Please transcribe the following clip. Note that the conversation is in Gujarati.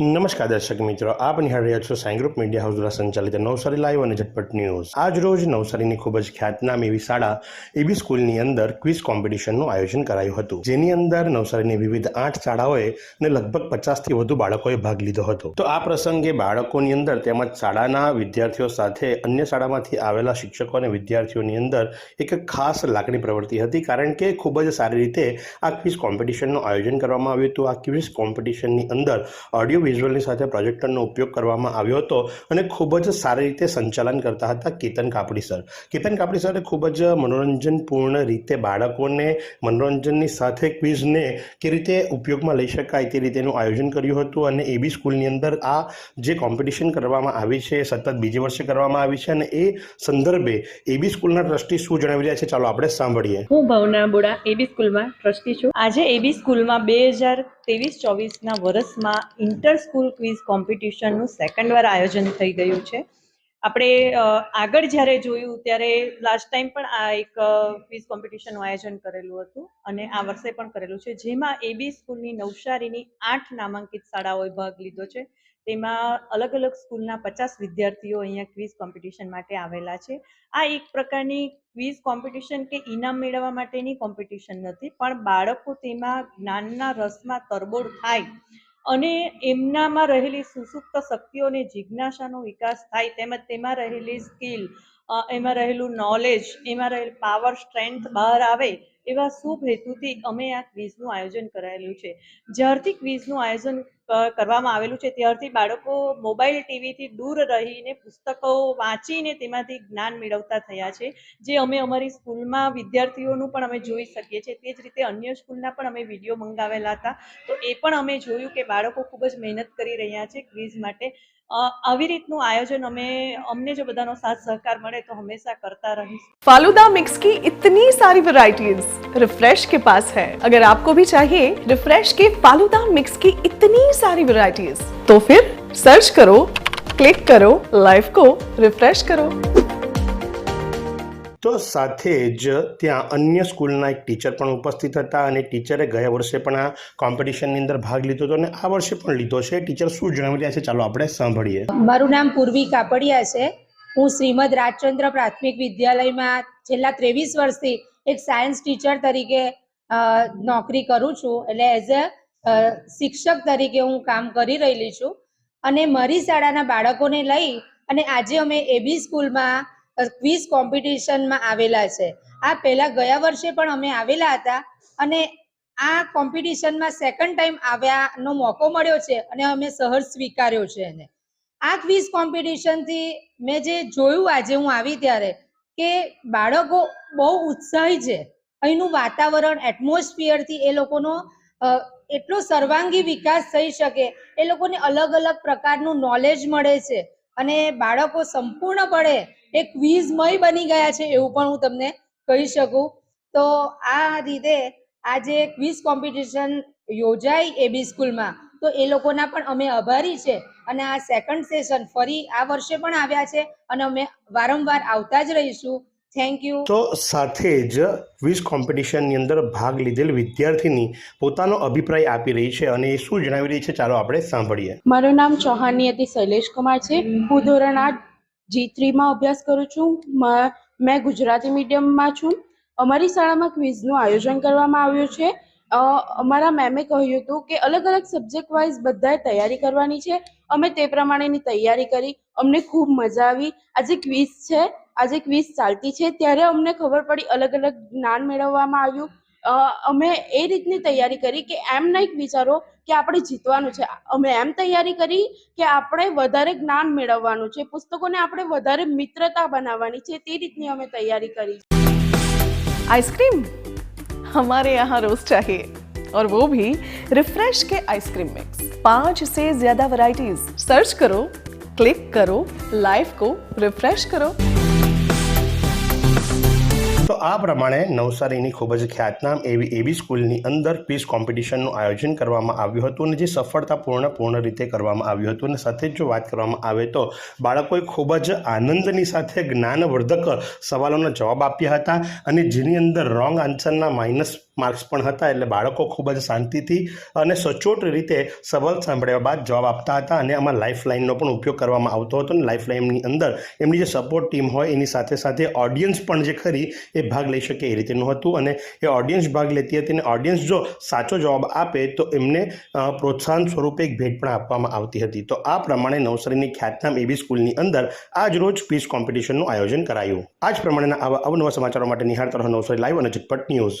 નમસ્કાર દર્શક મિત્રો, આપ નિહાળી રહ્યા છો સાઈ ગ્રુપ મીડિયા હાઉસ દ્વારા સંચાલિત નવસારી લાઈવ અને ઝટપટ ન્યૂઝ. આજ રોજ નવસારીની ખૂબ જ ખ્યાતનામ એવી શાળા એબી સ્કૂલની અંદર ક્વિઝ કોમ્પિટિશનનું આયોજન કરાયું હતું. જેની અંદર નવસારીની વિવિધ આઠ શાળાઓએ ને લગભગ પચાસથી વધુ બાળકોએ ભાગ લીધો હતો. તો આ પ્રસંગે બાળકોની અંદર તેમજ શાળાના વિદ્યાર્થીઓ સાથે અન્ય શાળામાંથી આવેલા શિક્ષકો અને વિદ્યાર્થીઓની અંદર એક ખાસ લાગણી પ્રવૃત્તિ હતી. કારણ કે ખૂબ જ સારી રીતે આ ક્વિઝ કોમ્પિટિશનનું આયોજન કરવામાં આવ્યું હતું. આ ક્વિઝ કોમ્પિટિશનની અંદર ઓડિયો વિઝ્યુઅલની સાથે પ્રોજેક્ટરનો ઉપયોગ કરવામાં આવ્યો હતો અને ખૂબ જ સારી રીતે સંચાલન કરતા હતા કેતન કાપડી સર. કેતન કાપડી સરે ખૂબ જ મનોરંજનપૂર્ણ રીતે બાળકોને મનોરંજનની સાથે ક્વિઝને કે રીતે ઉપયોગમાં લઈ શકાય તે રીતેનું આયોજન કર્યું હતું અને એબી સ્કૂલની અંદર આ જે કોમ્પિટિશન કરવામાં આવી છે સતત બીજે વર્ષે કરવામાં આવી છે અને એ સંદર્ભે એબી સ્કૂલના ટ્રસ્ટી શું જણાવી રહ્યા છે ચાલો આપણે સાંભળીએ. હું ભાવના બોડા એબી સ્કૂલમાં ટ્રસ્ટી છું. આજે એબી સ્કૂલમાં બે હજાર ત્રેવીસ ચોવીસના વર્ષમાં ઇન્ટર સ્કૂલ ક્વિઝ કોમ્પિટિશનનું સેકન્ડ વાર આયોજન થઈ ગયું છે. આપણે આગળ જ્યારે જોયું ત્યારે લાસ્ટ ટાઈમ પણ આ એક ક્વિઝ કોમ્પિટિશનનું આયોજન કરેલું હતું અને આ વર્ષે પણ કરેલું છે. જેમાં એબી સ્કૂલની નવસારીની આઠ નામાંકિત શાળાઓએ ભાગ લીધો છે. તેમાં અલગ અલગ સ્કૂલના પચાસ વિદ્યાર્થીઓ અહીંયા ક્વિઝ કોમ્પિટિશન માટે આવેલા છે. આ એક પ્રકારની ક્વિઝ કોમ્પિટિશન કે ઇનામ મેળવવા માટેની કોમ્પિટિશન નથી, પણ બાળકો તેમાં જ્ઞાનના રસમાં તરબોળ થાય અને એમનામાં રહેલી સુસુપ્ત શક્તિઓને જિજ્ઞાસાનો વિકાસ થાય, તેમજ તેમાં રહેલી સ્કિલ એમાં રહેલું નોલેજ એમાં રહેલ પાવર સ્ટ્રેન્થ બહાર આવે, એવા શુભ હેતુથી અમે આ ક્વિઝનું આયોજન કરાયેલું છે. જ્યારથી ક્વિઝનું આયોજન કરવામાં આવેલું છે ત્યારથી બાળકો મોબાઈલ ટીવીથી દૂર રહીને પુસ્તકો વાંચીને તેમાંથી જ્ઞાન મેળવતા થયા છે જે અમે અમારી સ્કૂલમાં વિદ્યાર્થીઓનું પણ અમે જોઈ શકીએ છીએ તે જ રીતે અન્ય સ્કૂલના પણ અમે વિડીયો મંગાવેલા હતા તો એ પણ અમે જોયું કે બાળકો ખૂબ જ મહેનત કરી રહ્યા છે ક્વિઝ માટે અ, આવી રીતનું આયોજન અમે અમને જો બધાનો સાથ સહકાર મળે તો હંમેશા કરતા રહીશું फालूदा मिक्स की इतनी सारी वैरायटीज रिफ्रेश के पास है अगर आपको भी चाहिए रिफ्रेश के फालूदा मिक्स की इतनी सारी वैरायटीज तो फिर सर्च करो क्लिक करो लाइफ को रिफ्रेश करो તો સાથે જ ત્યાં અન્ય સ્કૂલના એક ટીચર પણ ઉપસ્થિત હતા અને ટીચરે ગયા વર્ષે પણ આ કોમ્પિટિશનની અંદર ભાગ લીધો હતો અને આ વર્ષે પણ લીધો છે ટીચર શું જણાવી રહ્યા છે ચાલો આપણે સાંભળીએ મારું નામ પૂર્વી કાપડિયા છે હું શ્રીમદ રાજચંદ્ર પ્રાથમિક વિદ્યાલયમાં છેલ્લા ત્રેવીસ વર્ષથી એક સાયન્સ ટીચર તરીકે અ, નોકરી કરું છું એટલે એઝ અ શિક્ષક તરીકે હું કામ કરી રહેલી છું અને મારી શાળાના બાળકોને લઈ અને આજે અમે એબી સ્કૂલમાં ક્વિઝ કોમ્પિટિશનમાં આવેલા છે. આ પહેલાં ગયા વર્ષે પણ અમે આવેલા હતા અને આ કોમ્પિટિશનમાં સેકન્ડ ટાઈમ આવ્યાનો મોકો મળ્યો છે અને અમે સહર સ્વીકાર્યો છે એને. આ ક્વિઝ કોમ્પિટિશનથી મેં જે જોયું આજે હું આવી ત્યારે કે બાળકો બહુ ઉત્સાહી છે. અહીંનું વાતાવરણ એટમોસ્ફિયરથી એ લોકોનો એટલો સર્વાંગી વિકાસ થઈ શકે, એ લોકોને અલગ અલગ પ્રકારનું નોલેજ મળે છે. અને બાળકો સંપૂર્ણપણે એ ક્વિઝમય બની ગયા છે એવું પણ હું તમને કહી શકું. તો આ રીતે આ જે ક્વિઝ કોમ્પિટિશન યોજાઈ એબી સ્કૂલમાં. તો એ લોકોના પણ અમે આભારી છે. અને આ સેકન્ડ સેશન ફરી આ વર્ષે પણ આવ્યા છે અને અમે વારંવાર આવતા જ રહીશું. થેન્ક યુ તો સાથે જ ક્વિઝ કોમ્પિટિશનની અંદર ભાગ લીધેલ વિદ્યાર્થીની પોતાનો અભિપ્રાય આપી રહી છે અને એ શું જણાવી રહી છે ચાલો આપણે સાંભળીએ. મારું નામ ચૌહાણની હતી શૈલેષ કુમાર છે. હું ધોરણ આઠ જી થ્રીમાં અભ્યાસ કરું છું. મેં ગુજરાતી મીડિયમમાં છું. અમારી શાળામાં ક્વિઝનું આયોજન કરવામાં આવ્યું છે. અમારા મેમે કહ્યું હતું કે અલગ અલગ સબ્જેક્ટ વાઇઝ બધાએ તૈયારી કરવાની છે. અમે તે પ્રમાણેની તૈયારી કરી. અમને ખૂબ મજા આવી. આજે ક્વિઝ છે. આજે ક્વિઝ ચાલતી છે ત્યારે અમને ખબર પડી અલગ અલગ જ્ઞાન મેળવવામાં આવ્યું અ, અમે એ રીતની તૈયારી કરી કે એમ નહીં વિચારો કે આપણે જીતવાનું છે અમે એમ તૈયારી કરી કે આપણે વધારે જ્ઞાન મેળવવાનું છે પુસ્તકોને આપણે વધારે મિત્રતા બનાવવાની છે તે રીતની અમે તૈયારી કરી आइसक्रीम हमारे यहाँ रोज चाहिए और वो भी रिफ्रेश के आइसक्रीम मिक्स पांच से ज्यादा वैरायटीज सर्च करो क्लिक करो लाइफ को रिफ्रेश करो તો આ પ્રમાણે નવસારીની ખૂબ જ ખ્યાતનામ એવી એબી સ્કૂલની અંદર ક્વિઝ કોમ્પિટિશનનું આયોજન કરવામાં આવ્યું હતું અને જે સફળતાપૂર્ણ, પૂર્ણ રીતે કરવામાં આવ્યું હતું. અને સાથે જો વાત કરવામાં આવે તો બાળકોએ ખૂબ જ આનંદની સાથે જ્ઞાનવર્ધક સવાલોના જવાબ આપ્યા હતા અને જેની અંદર રોંગ આન્સરના માઇનસ માર્ક્સ પણ હતા એટલે બાળકો ખૂબ જ શાંતિથી અને સચોટ રીતે સવાલ સાંભળ્યા બાદ જવાબ આપતા હતા અને આમાં લાઈફ લાઇનનો પણ ઉપયોગ કરવામાં આવતો હતો અને લાઈફ લાઇનની અંદર એમની જે સપોર્ટ ટીમ હોય એની સાથે સાથે ઓડિયન્સ પણ જે ખરી એ ભાગ લઈ શકે એ રીતેનું હતું અને એ ઓડિયન્સ ભાગ લેતી હતી અને ઓડિયન્સ જો સાચો જવાબ આપે તો એમને પ્રોત્સાહન સ્વરૂપે એક ભેટ પણ આપવામાં આવતી હતી. તો આ પ્રમાણે નવસારીની ખ્યાતનામ એબી સ્કૂલની અંદર આજ રોજ ક્વિઝ કોમ્પિટિશનનું આયોજન કરાયું. આ જ પ્રમાણેના આવા અવનવા સમાચારો માટે નિહાળતા રહો નવસારી લાઈવ અને ઝટપટ ન્યૂઝ